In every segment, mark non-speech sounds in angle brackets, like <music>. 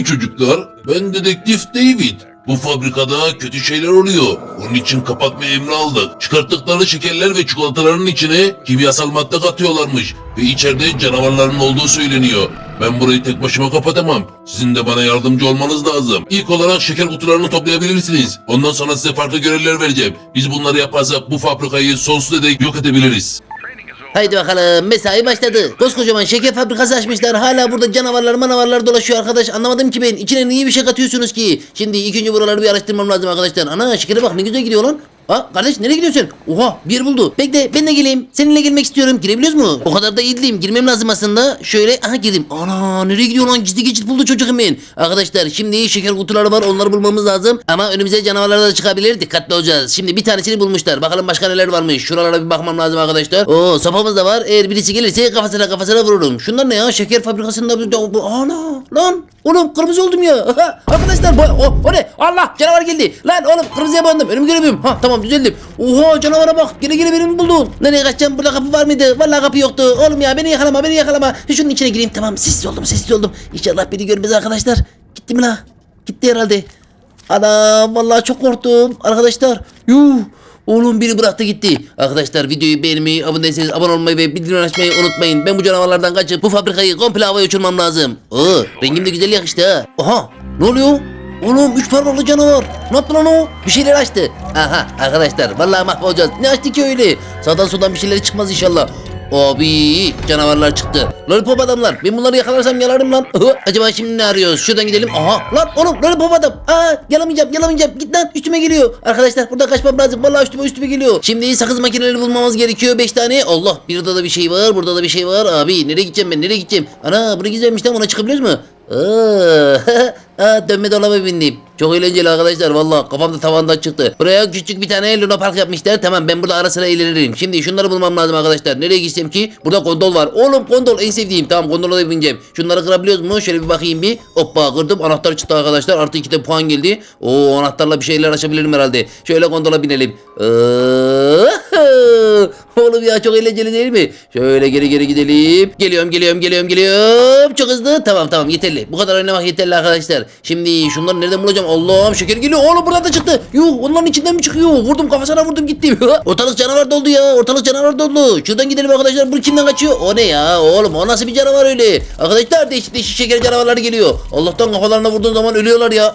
Hey çocuklar, ben dedektif David. Bu fabrikada kötü şeyler oluyor. Onun için kapatma emri aldık. Çıkarttıkları şekerler ve çikolataların içine kimyasal madde katıyorlarmış. Ve içeride canavarların olduğu söyleniyor. Ben burayı tek başıma kapatamam. Sizin de bana yardımcı olmanız lazım. İlk olarak şeker kutularını toplayabilirsiniz. Ondan sonra size farklı görevler vereceğim. Biz bunları yaparsak bu fabrikayı sonsuza dek yok edebiliriz. Haydi bakalım mesai başladı. Koskocaman şeker fabrikası açmışlar. Hala burada canavarlar manavarlar dolaşıyor arkadaş. Anlamadım ki ben. İçine niye bir şey katıyorsunuz ki? Şimdi ilk önce buraları bir araştırmam lazım arkadaşlar. Ana şekere bak ne güzel gidiyor lan. Ha kardeş nereye gidiyorsun? Oha bir yer buldu. Bekle ben de geleyim. Seninle gelmek istiyorum. Girebiliyoruz mu? O kadar da iyi değilim. Girmem lazım aslında. Şöyle aha girdim. Ana nereye gidiyor lan? Gizli geçit buldu çocuk hemen. Arkadaşlar şimdi şeker kutuları var. Onları bulmamız lazım. Ama önümüze canavarlar da çıkabilir. Dikkatli olacağız. Şimdi bir tanesini bulmuşlar. Bakalım başka neler varmış. Şuralara bir bakmam lazım arkadaşlar. Oo sopamız da var. Eğer birisi gelirse kafasına kafasına vururum. Şunlar ne ya? Şeker fabrikasında ana lan oğlum kırmızı oldum ya. <laughs> arkadaşlar bu o, o ne? Allah canavar geldi. Lan oğlum kırmızıya bandım. Önümü göremiyorum. Ha tamam düzeldim. Oha canavara bak. Gene gene beni buldun? Nereye kaçacağım? Burada kapı var mıydı? Vallahi kapı yoktu. Oğlum ya beni yakalama beni yakalama. Şunun içine gireyim. Tamam sessiz oldum sessiz oldum. İnşallah beni görmez arkadaşlar. Gitti mi la? Gitti herhalde. Anam vallahi çok korktum arkadaşlar. Yuh. Oğlum biri bıraktı gitti. Arkadaşlar videoyu beğenmeyi, abone değilseniz abone olmayı ve bildirim açmayı unutmayın. Ben bu canavarlardan kaçıp bu fabrikayı komple havaya uçurmam lazım. Oo, rengim de güzel yakıştı ha. Aha, ne oluyor? Oğlum üç parmaklı canavar. Ne yaptı lan o? Bir şeyler açtı. Aha arkadaşlar vallahi mahvolacağız. Ne açtı ki öyle? Sağdan soldan bir şeyler çıkmaz inşallah. Abi canavarlar çıktı. Lollipop adamlar. Ben bunları yakalarsam yalarım lan. Acaba şimdi ne arıyoruz? Şuradan gidelim. Aha lan oğlum lollipop adam. Aa yalamayacağım yalamayacağım. Git lan üstüme geliyor. Arkadaşlar burada kaçmam lazım. Vallahi üstüme üstüme geliyor. Şimdi sakız makineleri bulmamız gerekiyor. 5 tane. Allah bir da bir şey var. Burada da bir şey var. Abi nereye gideceğim ben? Nereye gideceğim? Ana bunu güzelmiş lan. Ona çıkabiliyoruz mu? <laughs> Aa, dönme dolaba bindim. Çok eğlenceli arkadaşlar valla kafamda tavandan çıktı. Buraya küçük bir tane Luna Park yapmışlar. Tamam ben burada ara sıra eğlenirim. Şimdi şunları bulmam lazım arkadaşlar. Nereye gitsem ki? Burada gondol var. Oğlum gondol en sevdiğim. Tamam gondola da bineceğim. Şunları kırabiliyoruz mu? Şöyle bir bakayım bir. Hoppa kırdım. Anahtar çıktı arkadaşlar. Artı iki de puan geldi. Oo anahtarla bir şeyler açabilirim herhalde. Şöyle gondola binelim. <laughs> Oğlum ya çok eğlenceli değil mi? Şöyle geri geri gidelim. Geliyorum geliyorum geliyorum geliyorum. Çok hızlı. Tamam tamam yeterli. Bu kadar oynamak yeterli arkadaşlar. Şimdi şunları nereden bulacağım? Allah'ım şeker geliyor. Oğlum burada da çıktı. Yuh onların içinden mi çıkıyor? Vurdum kafasına vurdum gitti. <laughs> Ortalık canavar doldu ya. Ortalık canavar doldu. Şuradan gidelim arkadaşlar. Bu içinden kaçıyor. O ne ya? Oğlum o nasıl bir canavar öyle? Arkadaşlar değişik değişik şeker canavarları geliyor. Allah'tan kafalarına vurduğun zaman ölüyorlar ya.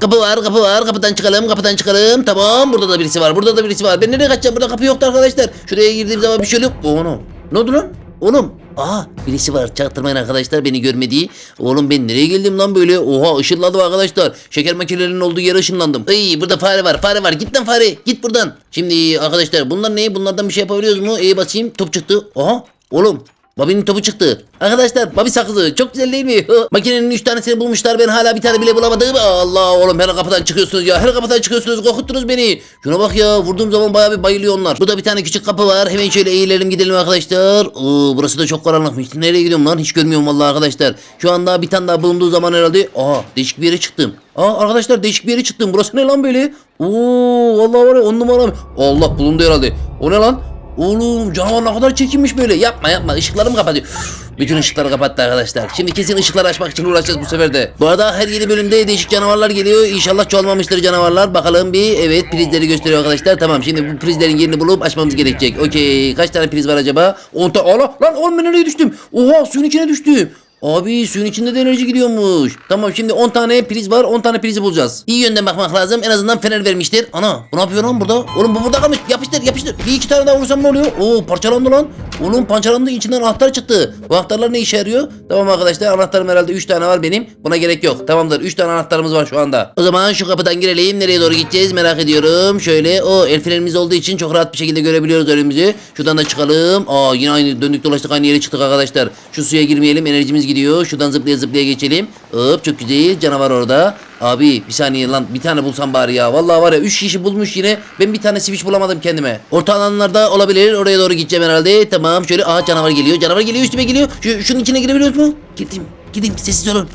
Kapı var kapı var kapıdan çıkalım kapıdan çıkalım tamam burada da birisi var burada da birisi var ben nereye kaçacağım burada kapı yoktu arkadaşlar şuraya girdiğim zaman bir şey yok oğlum ne oldu lan oğlum Aa birisi var çaktırmayın arkadaşlar beni görmediği. Oğlum ben nereye geldim lan böyle? Oha ışınladım arkadaşlar. Şeker makinelerinin olduğu yere ışınlandım. Ay burada fare var fare var git lan fare git buradan. Şimdi arkadaşlar bunlar ne? Bunlardan bir şey yapabiliyoruz mu? İyi basayım top çıktı. Aha oğlum Bobby'nin topu çıktı. Arkadaşlar Bobby sakızı çok güzel değil mi? Makinenin 3 tanesini bulmuşlar ben hala bir tane bile bulamadım. Allah oğlum her kapıdan çıkıyorsunuz ya. Her kapıdan çıkıyorsunuz korkuttunuz beni. Şuna bak ya vurduğum zaman bayağı bir bayılıyor onlar. Burada bir tane küçük kapı var. Hemen şöyle eğilelim gidelim arkadaşlar. Oo, burası da çok karanlıkmış. Nereye gidiyorum lan? Hiç görmüyorum vallahi arkadaşlar. Şu anda bir tane daha bulunduğu zaman herhalde. Aa değişik bir yere çıktım. Aa arkadaşlar değişik bir yere çıktım. Burası ne lan böyle? Oo vallahi var ya on numara. Allah bulundu herhalde. O ne lan? Oğlum canavar ne kadar çekinmiş böyle. Yapma yapma ışıklarımı kapatıyor. Üf, Bütün ışıkları kapattı arkadaşlar. Şimdi kesin ışıkları açmak için uğraşacağız bu sefer de. Bu arada her yeni bölümde değişik canavarlar geliyor. İnşallah çoğalmamıştır canavarlar. Bakalım bir. Evet prizleri gösteriyor arkadaşlar. Tamam şimdi bu prizlerin yerini bulup açmamız gerekecek. Okey. Kaç tane priz var acaba? 10 tane. Allah lan oğlum ben nereye düştüm? Oha suyun içine düştüm. Abi suyun içinde de enerji gidiyormuş. Tamam şimdi 10 tane priz var 10 tane prizi bulacağız. İyi yönden bakmak lazım en azından fener vermiştir. Ana bu ne yapıyor lan burada? Oğlum bu burada kalmış yapıştır yapıştır. Bir iki tane daha vursam ne oluyor? Oo parçalandı lan. Oğlum parçalandı içinden anahtar çıktı. Bu anahtarlar ne işe yarıyor? Tamam arkadaşlar anahtarım herhalde 3 tane var benim. Buna gerek yok. Tamamdır 3 tane anahtarımız var şu anda. O zaman şu kapıdan girelim. Nereye doğru gideceğiz merak ediyorum. Şöyle o el frenimiz olduğu için çok rahat bir şekilde görebiliyoruz önümüzü. Şuradan da çıkalım. Aa yine aynı döndük dolaştık aynı yere çıktık arkadaşlar. Şu suya girmeyelim enerjimiz gidiyor. Şuradan zıplaya zıplaya geçelim. Hop çok güzel canavar orada. Abi bir saniye lan bir tane bulsam bari ya. Vallahi var ya 3 kişi bulmuş yine. Ben bir tane switch bulamadım kendime. Orta alanlarda olabilir. Oraya doğru gideceğim herhalde. Tamam şöyle aha canavar geliyor. Canavar geliyor üstüme geliyor. Şu, şunun içine girebiliyoruz mu? Girdim. Gideyim sessiz olun.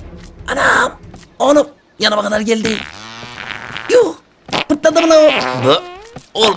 Anam. Oğlum yanıma kadar geldi. Yuh. Pırtladı mı lan o? Oğlum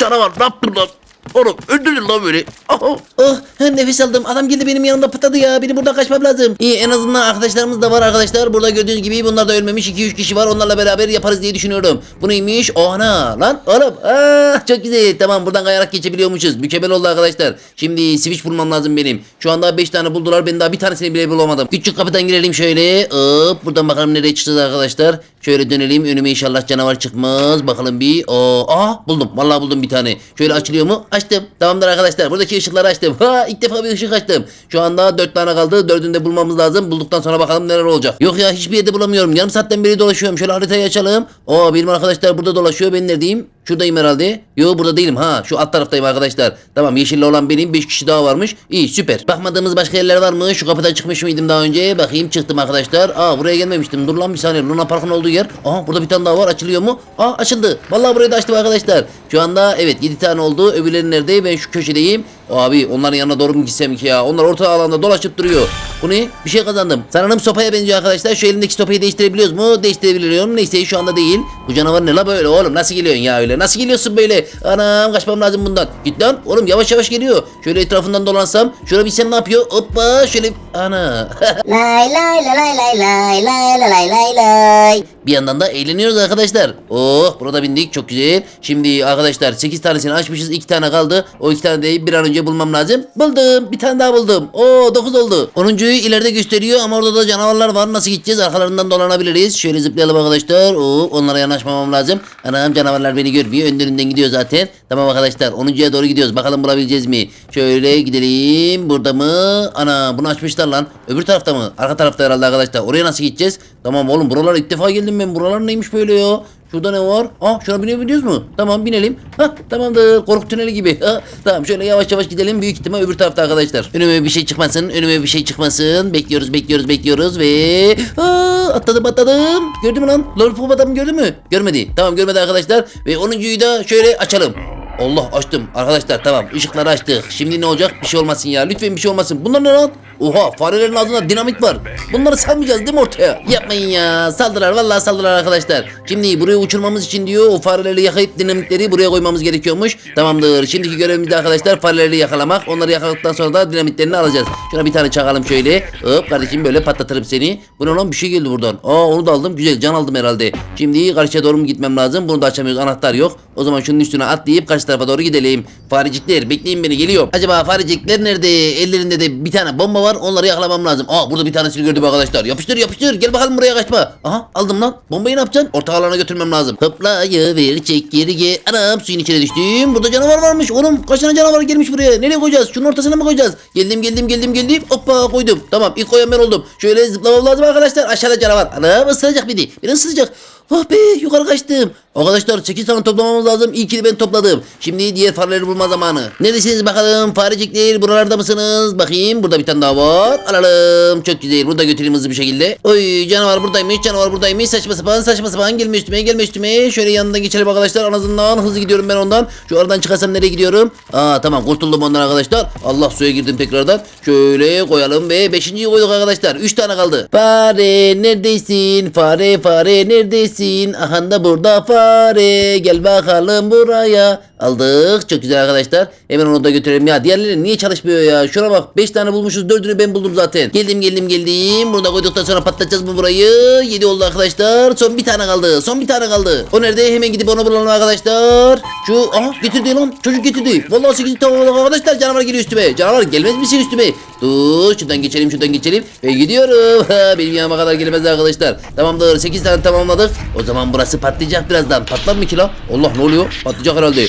canavar ne yaptın lan? Oğlum öldürün lan böyle. Oh, oh nefes aldım. Adam geldi benim yanımda pıtadı ya. Benim buradan kaçmam lazım. İyi en azından arkadaşlarımız da var arkadaşlar. Burada gördüğünüz gibi bunlar da ölmemiş. 2-3 kişi var. Onlarla beraber yaparız diye düşünüyorum. Bu neymiş? Oh ana lan oğlum. Ah, çok güzel. Tamam buradan kayarak geçebiliyormuşuz. Mükemmel oldu arkadaşlar. Şimdi switch bulmam lazım benim. Şu anda 5 tane buldular. Ben daha bir tanesini bile bulamadım. Küçük kapıdan girelim şöyle. Hop buradan bakalım nereye çıkacağız arkadaşlar. Şöyle dönelim. Önüme inşallah canavar çıkmaz. Bakalım bir. Oo, aa buldum. Vallahi buldum bir tane. Şöyle açılıyor mu? Açtım. Tamamdır arkadaşlar. Buradaki ışıkları açtım. Ha ilk defa bir ışık açtım. Şu anda 4 tane kaldı. Dördünü de bulmamız lazım. Bulduktan sonra bakalım neler olacak. Yok ya hiçbir yerde bulamıyorum. Yarım saatten beri dolaşıyorum. Şöyle haritayı açalım. Oo benim arkadaşlar burada dolaşıyor. Ben neredeyim? Şuradayım herhalde. Yo burada değilim ha. Şu alt taraftayım arkadaşlar. Tamam yeşilli olan benim. 5 kişi daha varmış. İyi süper. Bakmadığımız başka yerler var mı? Şu kapıdan çıkmış mıydım daha önce? Bakayım çıktım arkadaşlar. Aa buraya gelmemiştim. Dur lan bir saniye. Luna Park'ın olduğu yer. Aha burada bir tane daha var. Açılıyor mu? Aa açıldı. Vallahi burayı da açtım arkadaşlar. Şu anda evet 7 tane oldu. Öbürleri nerede? Ben şu köşedeyim. Abi onların yanına doğru mu gitsem ki ya? Onlar orta alanda dolaşıp duruyor. Bu ne? Bir şey kazandım. Sanırım sopaya benziyor arkadaşlar. Şu elindeki sopayı değiştirebiliyoruz mu? Değiştirebiliyorum. Neyse şu anda değil. Bu canavar ne la böyle oğlum? Nasıl geliyorsun ya öyle? Nasıl geliyorsun böyle? Anam kaçmam lazım bundan. Git lan. Oğlum yavaş yavaş geliyor. Şöyle etrafından dolansam. Şöyle bir sen ne yapıyor? Hoppa şöyle. Ana. <laughs> Lay lay lay lay lay lay lay lay lay lay lay. Bir yandan da eğleniyoruz arkadaşlar. Oh burada bindik çok güzel. Şimdi arkadaşlar 8 tanesini açmışız 2 tane kaldı. O 2 tane de bir an önce bulmam lazım. Buldum bir tane daha buldum. Oo 9 oldu. 10.yu ileride gösteriyor ama orada da canavarlar var. Nasıl gideceğiz? Arkalarından dolanabiliriz. Şöyle zıplayalım arkadaşlar. Oo onlara yanaşmamam lazım. Anam canavarlar beni görmüyor. Önden gidiyor zaten. Tamam arkadaşlar 10.ya doğru gidiyoruz. Bakalım bulabileceğiz mi? Şöyle gidelim. Burada mı? Ana bunu açmışlar lan. Öbür tarafta mı? Arka tarafta herhalde arkadaşlar. Oraya nasıl gideceğiz? Tamam oğlum buralara ilk defa geldim ben. Buralar neymiş böyle ya? Şurada ne var? Aa şuna binebiliyoruz mu? Tamam binelim. Hah tamamdır. Korku tüneli gibi. Ha, tamam şöyle yavaş yavaş gidelim. Büyük ihtimal öbür tarafta arkadaşlar. Önüme bir şey çıkmasın. Önüme bir şey çıkmasın. Bekliyoruz bekliyoruz bekliyoruz ve... Aa, atladım atladım. Gördün mü lan? Lollipop adam gördü mü? Görmedi. Tamam görmedi arkadaşlar. Ve 10.yu da şöyle açalım. Allah açtım. Arkadaşlar tamam ışıkları açtık. Şimdi ne olacak? Bir şey olmasın ya. Lütfen bir şey olmasın. Bunlar ne lan? Oha farelerin ağzında dinamit var. Bunları salmayacağız değil mi ortaya? Yapmayın ya. Saldılar vallahi saldılar arkadaşlar. Şimdi burayı uçurmamız için diyor o fareleri yakalayıp dinamitleri buraya koymamız gerekiyormuş. Tamamdır. Şimdiki görevimiz de arkadaşlar fareleri yakalamak. Onları yakaladıktan sonra da dinamitlerini alacağız. Şuna bir tane çakalım şöyle. Hop kardeşim böyle patlatırım seni. Bu ne lan bir şey geldi buradan. Aa onu da aldım. Güzel can aldım herhalde. Şimdi karşıya doğru mu gitmem lazım? Bunu da açamıyoruz. Anahtar yok. O zaman şunun üstüne atlayıp karşı tarafa doğru gidelim. Farecikler bekleyin beni geliyorum. Acaba farecikler nerede? Ellerinde de bir tane bomba var. Onları yakalamam lazım. Aa burada bir tanesini gördüm arkadaşlar. Yapıştır yapıştır. Gel bakalım buraya kaçma. Aha aldım lan. Bombayı ne yapacaksın? Orta alana götürmem lazım. Hoplayıver çek geri ge. Anam suyun içine düştüm. Burada canavar varmış. Oğlum kaç tane canavar gelmiş buraya? Nereye koyacağız? Şunun ortasına mı koyacağız? Geldim geldim geldim geldim. Hoppa koydum. Tamam ilk koyan ben oldum. Şöyle zıplamam lazım arkadaşlar. Aşağıda canavar. Anam ısıracak beni. Beni ısıracak. Oh be yukarı kaçtım. Arkadaşlar 8 tane toplamamız lazım. İlkini ben topladım. Şimdi diğer fareleri bulma zamanı. Neredesiniz bakalım farecikler buralarda mısınız? Bakayım burada bir tane daha var. Alalım. Çok güzel. Bunu da götüreyim hızlı bir şekilde. Oy canavar buradaymış. Canavar buradaymış. Saçma sapan saçma sapan gelme üstüme gelme üstüme. Şöyle yanından geçelim arkadaşlar. En azından hızlı gidiyorum ben ondan. Şu aradan çıkarsam nereye gidiyorum? Aa tamam kurtuldum ondan arkadaşlar. Allah suya girdim tekrardan. Şöyle koyalım ve 5.yi koyduk arkadaşlar. 3 tane kaldı. Fare neredesin? Fare fare neredesin? Aha da burada fare. Gel bakalım buraya. Aldık. Çok güzel arkadaşlar. Hemen onu da götürelim. Ya diğerleri niye çalışmıyor ya? Şuna bak. 5 tane bulmuşuz. 4'ünü ben buldum zaten. Geldim geldim geldim. Bunu da koyduktan sonra patlatacağız mı burayı? 7 oldu arkadaşlar. Son bir tane kaldı. Son bir tane kaldı. O nerede? Hemen gidip onu bulalım arkadaşlar. Şu aha getirdi lan. Çocuk getirdi. Vallahi 8 tane oldu arkadaşlar. Canavar geliyor üstüme. Canavar gelmez misin üstüme? Dur şuradan geçelim şuradan geçelim. Ve gidiyorum. <laughs> Benim yanıma kadar gelmez arkadaşlar. Tamamdır 8 tane tamamladık. O zaman burası patlayacak birazdan. Patlar mı ki lan? Allah ne oluyor? Patlayacak herhalde.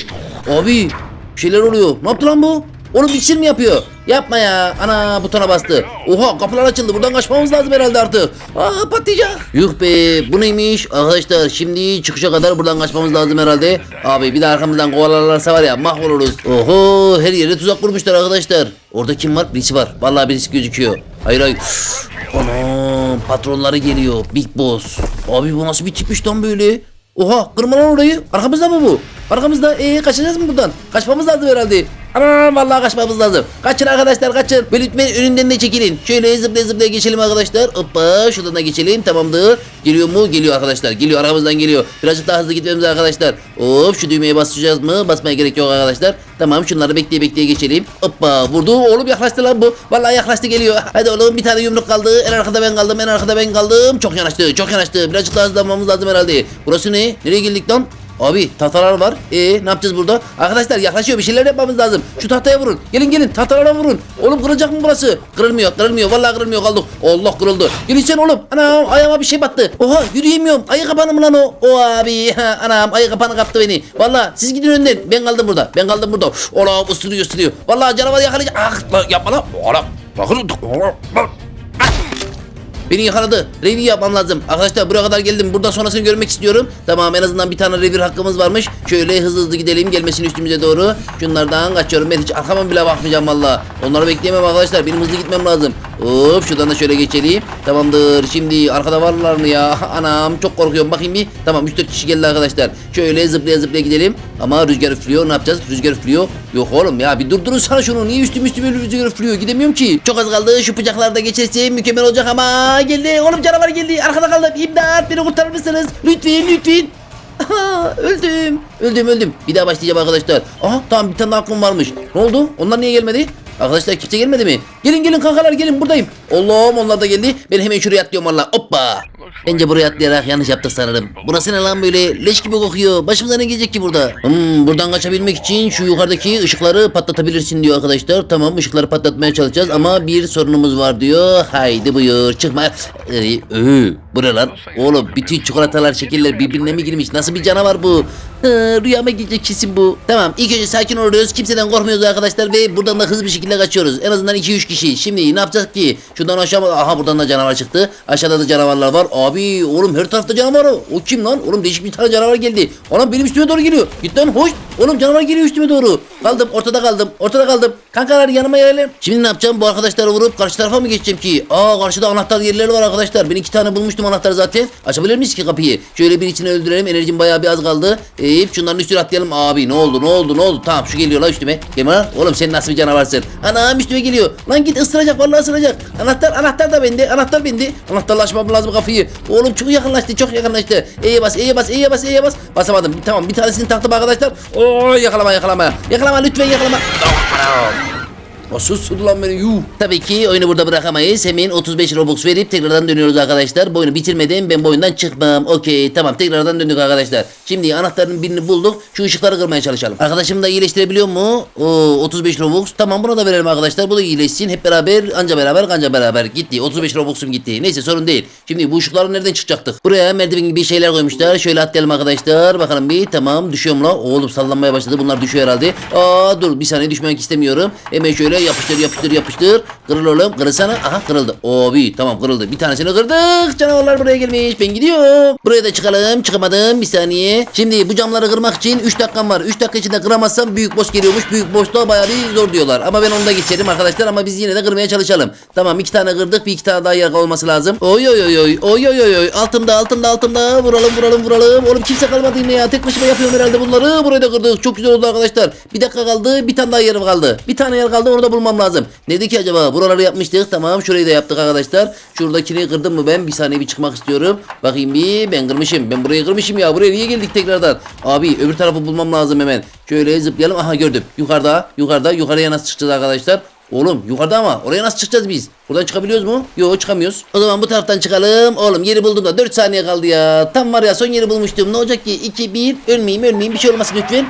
Abi bir şeyler oluyor. Ne yaptı lan bu? Onu bir mi yapıyor? Yapma ya. Ana butona bastı. Oha kapılar açıldı. Buradan kaçmamız lazım herhalde artık. Aa patlayacak. Yuh be bu neymiş? Arkadaşlar şimdi çıkışa kadar buradan kaçmamız lazım herhalde. Abi bir de arkamızdan kovalarlarsa var ya mahvoluruz. Oho her yere tuzak kurmuşlar arkadaşlar. Orada kim var? Birisi var. Vallahi birisi gözüküyor. Hayır hayır. Üf, Anam patronları geliyor. Big Boss. Abi bu nasıl bir tipmiş lan böyle? Oha kırma lan orayı. Arkamızda mı bu? Arkamızda. Ee kaçacağız mı buradan? Kaçmamız lazım herhalde. Ana vallahi kaçmamız lazım. Kaçın arkadaşlar kaçın. Ve lütfen önümden de çekilin. Şöyle zıplaya zıplaya geçelim arkadaşlar. Hoppa şuradan da geçelim. Tamamdır. Geliyor mu? Geliyor arkadaşlar. Geliyor arkamızdan geliyor. Birazcık daha hızlı gitmemiz arkadaşlar. Hop şu düğmeye basacağız mı? Basmaya gerek yok arkadaşlar. Tamam şunları bekleye bekleye geçelim. Hoppa vurdu. Oğlum yaklaştı lan bu. Vallahi yaklaştı geliyor. Hadi oğlum bir tane yumruk kaldı. En arkada ben kaldım. En arkada ben kaldım. Çok yanaştı. Çok yanaştı. Birazcık daha hızlanmamız lazım herhalde. Burası ne? Nereye geldik lan? Abi tahtalar var. E ne yapacağız burada? Arkadaşlar yaklaşıyor bir şeyler yapmamız lazım. Şu tahtaya vurun. Gelin gelin tahtalara vurun. Oğlum kırılacak mı burası? Kırılmıyor kırılmıyor. Vallahi kırılmıyor kaldık. Allah kırıldı. Gelin sen oğlum. Anam ayağıma bir şey battı. Oha yürüyemiyorum. Ayı kapanı mı lan o? O abi. Anam ayı kapanı kaptı beni. Vallahi siz gidin önden. Ben kaldım burada. Ben kaldım burada. Oğlum ısırıyor ısırıyor. Vallahi canavar yakalayacak. Ah yapma lan. Oğlum. Bakın. Beni yakaladı. Revir yapmam lazım. Arkadaşlar buraya kadar geldim. Buradan sonrasını görmek istiyorum. Tamam en azından bir tane revir hakkımız varmış. Şöyle hızlı hızlı gidelim. Gelmesin üstümüze doğru. Şunlardan kaçıyorum. Ben hiç arkama bile bakmayacağım valla. Onları bekleyemem arkadaşlar. Benim hızlı gitmem lazım. Hop şuradan da şöyle geçelim. Tamamdır. Şimdi arkada varlar mı ya? <laughs> Anam çok korkuyorum. Bakayım bir. Tamam 3-4 kişi geldi arkadaşlar. Şöyle zıplaya zıplaya gidelim. Ama rüzgar üflüyor. Ne yapacağız? Rüzgar üflüyor. Yok oğlum ya bir durdurun sana şunu. Niye üstüm üstüme rüzgar üflüyor? Gidemiyorum ki. Çok az kaldı. Şu bıçaklarda geçersem mükemmel olacak ama geldi. Oğlum canavar geldi. Arkada kaldım. İmdat beni kurtarır mısınız? Lütfen lütfen. <laughs> Öldüm. Öldüm öldüm. Bir daha başlayacağım arkadaşlar. Aha tamam bir tane daha aklım varmış. Ne oldu? Onlar niye gelmedi? Arkadaşlar kimse gelmedi mi? Gelin gelin kankalar gelin buradayım. Allah'ım onlar da geldi. Ben hemen şuraya atlıyorum valla. Hoppa. Bence buraya atlayarak yanlış yaptık sanırım. Burası ne lan böyle? Leş gibi kokuyor. Başımıza ne gelecek ki burada? Hmm, buradan kaçabilmek için şu yukarıdaki ışıkları patlatabilirsin diyor arkadaşlar. Tamam ışıkları patlatmaya çalışacağız ama bir sorunumuz var diyor. Haydi buyur çıkma. Ee, ee, bu ne lan? Oğlum bütün çikolatalar şekiller birbirine mi girmiş? Nasıl bir canavar bu? Ha, rüyama gelecek kesin bu. Tamam ilk önce sakin oluyoruz. Kimseden korkmuyoruz arkadaşlar ve buradan da hızlı bir şekilde kaçıyoruz. En azından 2-3 kişi. Şimdi ne yapacağız ki? Şuradan aşağı aha buradan da canavar çıktı. Aşağıda da canavarlar var. Abi oğlum her tarafta canavar o. O kim lan? Oğlum değişik bir tane canavar geldi. Anam benim üstüme doğru geliyor. Git lan hoş. Oğlum canavar geliyor üstüme doğru. Kaldım ortada kaldım. Ortada kaldım. Kankalar yanıma gelelim. Şimdi ne yapacağım? Bu arkadaşları vurup karşı tarafa mı geçeceğim ki? Aa karşıda anahtar yerleri var arkadaşlar. Ben iki tane bulmuştum anahtar zaten. Açabilir miyiz ki kapıyı? Şöyle bir içine öldürelim. Enerjim bayağı bir az kaldı. Eyüp şunların üstüne atlayalım. Abi ne oldu ne oldu ne oldu? Tamam şu geliyor lan üstüme. Gelme lan. Oğlum sen nasıl bir canavarsın? Anam üstüme geliyor. Lan git ısıracak vallahi ısıracak. Anahtar anahtar da bende. Anahtar bende. Anahtarla açmam lazım kapıyı. Oğlum çok yakınlaştı çok yakınlaştı. E'ye bas E'ye bas E'ye bas E'ye bas. Basamadım. Tamam bir tanesini taktım arkadaşlar. Oo yakalama yakalama. Yakalama lütfen yakalama. Nasıl ısırdı lan beni yuh. Tabii ki oyunu burada bırakamayız. Hemen 35 Robux verip tekrardan dönüyoruz arkadaşlar. Bu oyunu bitirmeden ben bu oyundan çıkmam. Okey tamam tekrardan döndük arkadaşlar. Şimdi anahtarın birini bulduk. Şu ışıkları kırmaya çalışalım. Arkadaşım da iyileştirebiliyor mu? Oo, 35 Robux. Tamam buna da verelim arkadaşlar. Bu da iyileşsin. Hep beraber anca beraber kanca beraber gitti. 35 Robux'um gitti. Neyse sorun değil. Şimdi bu ışıkları nereden çıkacaktık? Buraya merdiven gibi şeyler koymuşlar. Şöyle atlayalım arkadaşlar. Bakalım bir tamam düşüyorum la. Oğlum sallanmaya başladı. Bunlar düşüyor herhalde. Aa dur bir saniye düşmek istemiyorum. Hemen şöyle yapıştır yapıştır yapıştır. Kırıl oğlum kırılsana. Aha kırıldı. Abi tamam kırıldı. Bir tanesini kırdık. Canavarlar buraya gelmiş. Ben gidiyorum. Buraya da çıkalım. Çıkamadım. Bir saniye. Şimdi bu camları kırmak için 3 dakikam var. 3 dakika içinde kıramazsam büyük boss geliyormuş. Büyük boss bayağı bir zor diyorlar. Ama ben onu da geçerim arkadaşlar. Ama biz yine de kırmaya çalışalım. Tamam iki tane kırdık. Bir iki tane daha yer olması lazım. Oy oy oy oy. Oy oy oy oy. Altımda altımda altımda. Vuralım vuralım vuralım. Oğlum kimse kalmadı yine ya. Tek başıma yapıyorum herhalde bunları. Burayı da kırdık. Çok güzel oldu arkadaşlar. Bir dakika kaldı. Bir tane daha yerim kaldı. Bir tane yer kaldı. Onu da bulmam lazım. Neydi ki acaba? Buraları yapmıştık. Tamam. Şurayı da yaptık arkadaşlar. Şuradakini kırdım mı ben? Bir saniye bir çıkmak istiyorum. Bakayım bir. Ben kırmışım. Ben burayı kırmışım ya. Buraya niye geldik tekrardan? Abi öbür tarafı bulmam lazım hemen. Şöyle zıplayalım. Aha gördüm. Yukarıda. Yukarıda. Yukarıya nasıl çıkacağız arkadaşlar? Oğlum yukarıda ama oraya nasıl çıkacağız biz? Buradan çıkabiliyoruz mu? Yok çıkamıyoruz. O zaman bu taraftan çıkalım. Oğlum yeri buldum da 4 saniye kaldı ya. Tam var ya son yeri bulmuştum. Ne olacak ki? 2 1 ölmeyeyim ölmeyeyim bir şey olmasın lütfen.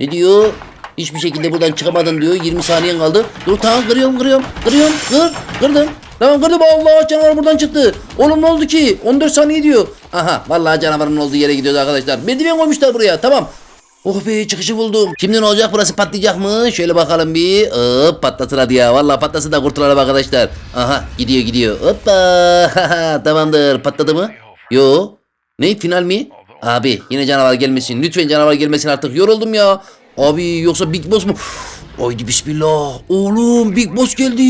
Ne diyor? Hiçbir şekilde buradan çıkamadın diyor. 20 saniyen kaldı. Dur tamam kırıyorum kırıyorum. Kırıyorum. Kır. Kırdım. Tamam kırdım. Allah canavar buradan çıktı. Oğlum ne oldu ki? 14 saniye diyor. Aha vallahi canavarın olduğu yere gidiyoruz arkadaşlar. Merdiven koymuşlar buraya. Tamam. Oh be çıkışı buldum. Şimdi ne olacak burası patlayacak mı? Şöyle bakalım bir. Hop patlatır hadi ya. Vallahi patlasın da kurtulalım arkadaşlar. Aha gidiyor gidiyor. Hoppa. <laughs> Tamamdır. Patladı mı? Yo. Ne final mi? Abi yine canavar gelmesin. Lütfen canavar gelmesin artık. Yoruldum ya. Abi yoksa Big Boss mu? Haydi bismillah. Oğlum Big Boss geldi.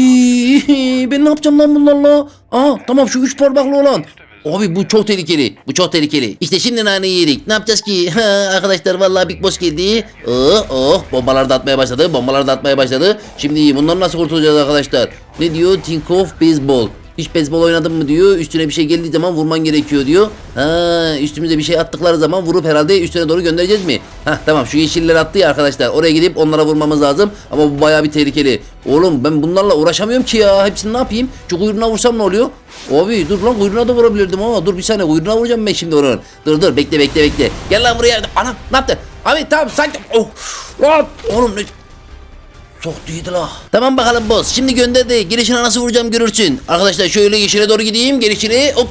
<laughs> ben ne yapacağım lan bunlarla? Aha tamam şu üç parmaklı olan. Abi bu çok tehlikeli. Bu çok tehlikeli. İşte şimdi naneyi yedik. Ne yapacağız ki? <laughs> Arkadaşlar vallahi Big Boss geldi. Oh oh bombalar da atmaya başladı. Bombalar da atmaya başladı. Şimdi bundan nasıl kurtulacağız arkadaşlar? Ne diyor? Think of baseball. Hiç beyzbol oynadın mı diyor. Üstüne bir şey geldiği zaman vurman gerekiyor diyor. Ha, üstümüze bir şey attıkları zaman vurup herhalde üstüne doğru göndereceğiz mi? Ha tamam şu yeşiller attı ya arkadaşlar. Oraya gidip onlara vurmamız lazım. Ama bu bayağı bir tehlikeli. Oğlum ben bunlarla uğraşamıyorum ki ya. Hepsini ne yapayım? Şu kuyruğuna vursam ne oluyor? Abi dur lan kuyruğuna da vurabilirdim ama dur bir saniye kuyruğuna vuracağım ben şimdi onun. Dur dur bekle bekle bekle. Gel lan buraya. Ana ne yaptın? Abi tamam sakin. Oh. Oğlum ne? Soktu yedi la. Tamam bakalım boss. Şimdi gönderdi. Girişine nasıl vuracağım görürsün. Arkadaşlar şöyle yeşile doğru gideyim. Gelişine hop.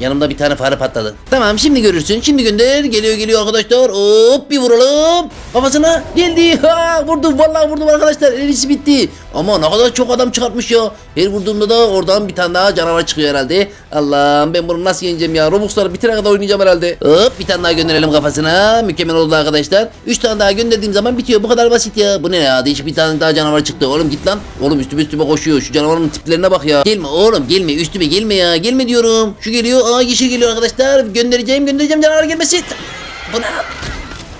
Yanımda bir tane fare patladı. Tamam şimdi görürsün. Şimdi gönder. Geliyor geliyor arkadaşlar. Hop bir vuralım. Kafasına geldi. Ha vurdum vallahi vurdum arkadaşlar. Elisi bitti. Ama ne kadar çok adam çıkartmış ya. Her vurduğumda da oradan bir tane daha canavar çıkıyor herhalde. Allah'ım ben bunu nasıl yeneceğim ya. Robux'ları bitene kadar oynayacağım herhalde. Hop bir tane daha gönderelim kafasına. Mükemmel oldu arkadaşlar. 3 tane daha gönderdiğim zaman bitiyor. Bu kadar basit ya. Bu ne ya? Değişik bir tane daha canavar çıktı. Oğlum git lan. Oğlum üstüme üstüme koşuyor. Şu canavarın tiplerine bak ya. Gelme oğlum gelme. Üstüme gelme ya. Gelme diyorum. Şu geliyor. Aa yeşil geliyor arkadaşlar. Göndereceğim göndereceğim canavar gelmesin. Bu ne?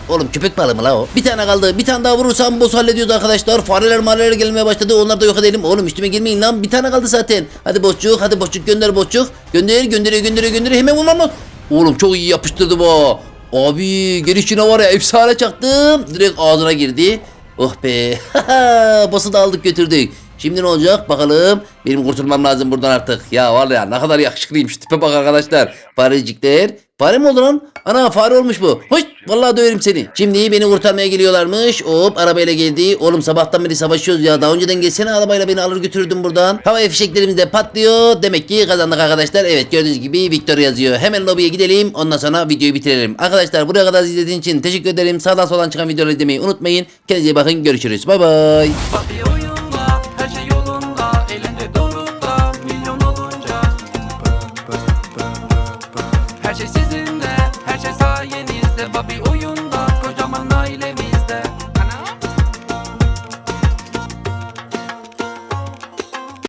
Oğlum köpek balığı mı la o? Bir tane kaldı. Bir tane daha vurursam boss hallediyoruz arkadaşlar. Fareler mareler gelmeye başladı. Onları da yok edelim. Oğlum üstüme gelmeyin lan. Bir tane kaldı zaten. Hadi boşçuk. Hadi boşçuk gönder boşçuk. Gönder gönderiyor gönderiyor gönderiyor. Hemen vurmam lan. Oğlum çok iyi yapıştırdı bu. Abi gelişine var ya efsane çaktım. Direkt ağzına girdi. Oh be. <laughs> Boss'u da aldık götürdük. Şimdi ne olacak bakalım. Benim kurtulmam lazım buradan artık. Ya var ya ne kadar yakışıklıyım. Şu tipe bak arkadaşlar. Farecikler. Fare mi oldu lan? Ana fare olmuş bu. Hoş vallahi döverim seni. Şimdi beni kurtarmaya geliyorlarmış. Hop arabayla geldi. Oğlum sabahtan beri savaşıyoruz ya. Daha önceden gelsene arabayla beni alır götürürdün buradan. Hava fişeklerimiz de patlıyor. Demek ki kazandık arkadaşlar. Evet gördüğünüz gibi Victor yazıyor. Hemen lobiye gidelim. Ondan sonra videoyu bitirelim. Arkadaşlar buraya kadar izlediğiniz için teşekkür ederim. Sağdan soldan çıkan videoları izlemeyi unutmayın. Kendinize bakın. Görüşürüz. Bay bay.